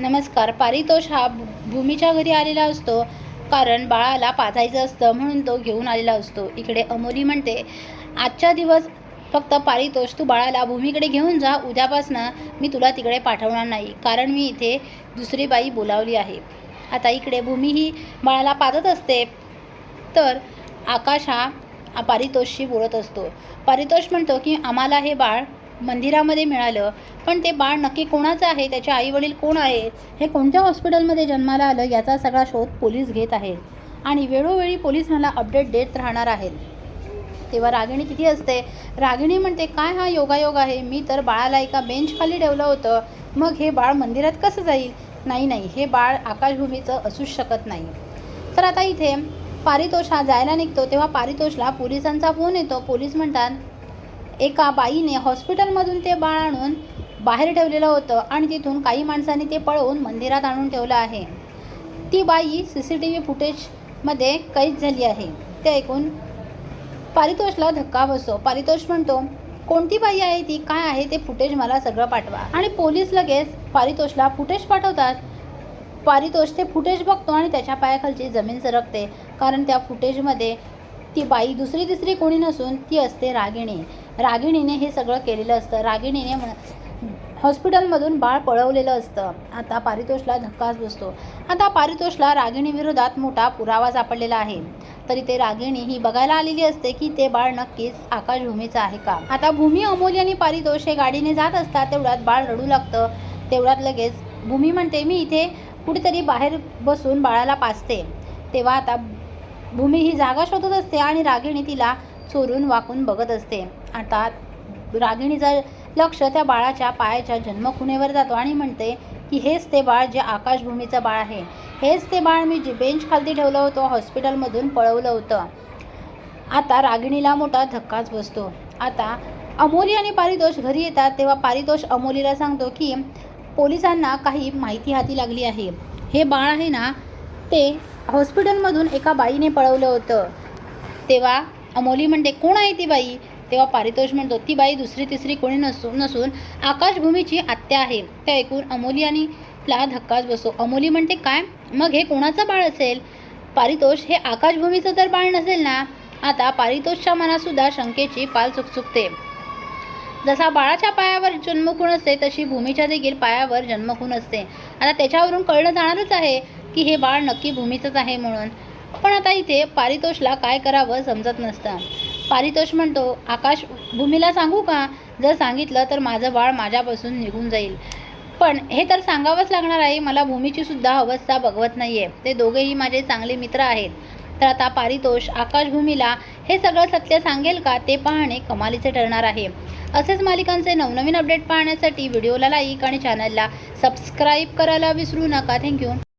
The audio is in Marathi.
नमस्कार पारितोष हा भू- भूमीच्या घरी आलेला असतो कारण बाळाला पाजायचं असतं म्हणून तो घेऊन आलेला असतो. इकडे अमोली म्हणते आजच्या दिवस फक्त पारितोष तू बाळाला भूमीकडे घेऊन जा उद्यापासनं मी तुला तिकडे पाठवणार नाही कारण मी इथे दुसरी बाई बोलावली आहे. आता इकडे भूमी ही बाळाला पाजत असते तर आकाश हा पारितोषशी बोलत असतो. पारितोष म्हणतो की आम्हाला हे बाळ मंदिरामध्ये मिळालं. पण ते बाळ नक्की कोणाचं आहे? त्याचे आईवडील कोण आहेत? हे कोणत्या हॉस्पिटलमध्ये जन्माला आलं? याचा सगळा शोध पोलीस घेत आहेत. आणि वेळोवेळी पोलीस मला अपडेट देत राहणार आहेत. तेव्हा रागिणी तिथे असते. रागिणी म्हणते काय हा योगायोग आहे? मी तर बाळाला एका बेंच खाली ठेवलं होतं. मग हे बाळ मंदिरात कसं जाईल? नाही नाही. हे बाळ आकाशभूमीचं असूच शकत नाही. तर आता इथे पारितोष हा जायला निघतो. तेव्हा पारितोषला पोलिसांचा फोन येतो. पोलीस म्हणतात एका बाईने हॉस्पिटलमधून ते बाळ आणून बाहेर ठेवलेलं होतं आणि तिथून काही माणसांनी ते पळवून मंदिरात आणून ठेवलं आहे. ती बाई सी सी टी व्ही फुटेजमध्ये कैद झाली आहे. ते ऐकून पारितोषला धक्का बसतो. पारितोष म्हणतो कोणती बाई आहे ती? काय आहे? ते फुटेज मला सगळं पाठवा. आणि पोलीस लगेच पारितोषला फुटेज पाठवतात. पारितोष ते फुटेज बघतो आणि त्याच्या पायाखालची जमीन सरकते. कारण त्या फुटेजमध्ये ती बाई दुसरी तिसरी कोणी नसून ती असते रागिणी. रागिणीने हे सगळं केलेलं असतं. रागिणीने म्हण हॉस्पिटलमधून बाळ पळवलेलं असतं. आता पारितोषला धक्काच बसतो. आता पारितोषला रागिणीविरोधात मोठा पुरावा सापडलेला आहे. तरी ते रागिणी ही बघायला आलेली असते की ते बाळ नक्कीच आकाशभूमीचं आहे का? आता भूमी अमोली आणि पारितोष हे गाडीने जात असतात. तेवढ्यात बाळ रडू लागतं. तेवढ्यात लगेच भूमी म्हणते मी इथे कुठेतरी बाहेर बसून बाळाला पाचते. तेव्हा आता भूमी ही जागा शोधत असते आणि रागिणी तिला चोरून वाकून बघत असते. आता रागिणीचं लक्ष त्या बाळाच्या पायाच्या जन्मखुनेवर जातो आणि म्हणते की हेच ते बाळ जे आकाशभूमीचं बाळ आहे. हेच ते बाळ मी जे बेंच खालती ठेवलं होतं हॉस्पिटलमधून पळवलं होतं. आता रागिणीला मोठा धक्काच बसतो. आता अमोली आणि पारितोष घरी येतात तेव्हा पारितोष अमोलीला सांगतो की पोलिसांना काही माहिती हाती लागली आहे. हे बाळ आहे ना ते हॉस्पिटलमधून एका बाईने पळवलं होतं. तेव्हा अमोली म्हणते कोण आहे ती बाई? तेव्हा पारितोष म्हणतो ती बाई दुसरी तिसरी कोणी नसून नसून आकाशभूमीची आत्या आहे. ते ऐकून अमोली आणि ला धक्काच बसतो. अमोली म्हणते काय? मग हे कोणाचं बाळ असेल? पारितोष हे आकाशभूमीचं तर बाळ नसेल ना? आता पारितोषच्या मनातसुद्धा शंकेची पाल चुकचुकते. जसा बाळाच्या पायावर जन्मखून असते तशी भूमीच्या देखील पायावर जन्मखून असते. आता त्याच्यावरून कळलं जाणारच आहे की हे बाळ नक्की भूमीचंच आहे म्हणून. पण आता इथे पारितोषला काय करावं समजत नसतं. पारितोष म्हणतो आकाश भूमीला सांगू का? जर सांगितलं तर माझं बाळ माझ्यापासून निघून जाईल. पण हे तर सांगावंच लागणार आहे मला भूमीची सुद्धा अवस्था बघवत नाही आहे ते दोघेही माझे चांगले मित्र आहेत. तर आता पारितोष आकाशभूमीला हे सगळं सत्य सांगेल का ते पाहणे कमालीचे ठरणार आहे. असेच मालिकांचे नवनवीन अपडेट पाहण्यासाठी व्हिडिओला लाईक आणि चॅनलला सबस्क्राईब करायला विसरू नका. थँक्यू.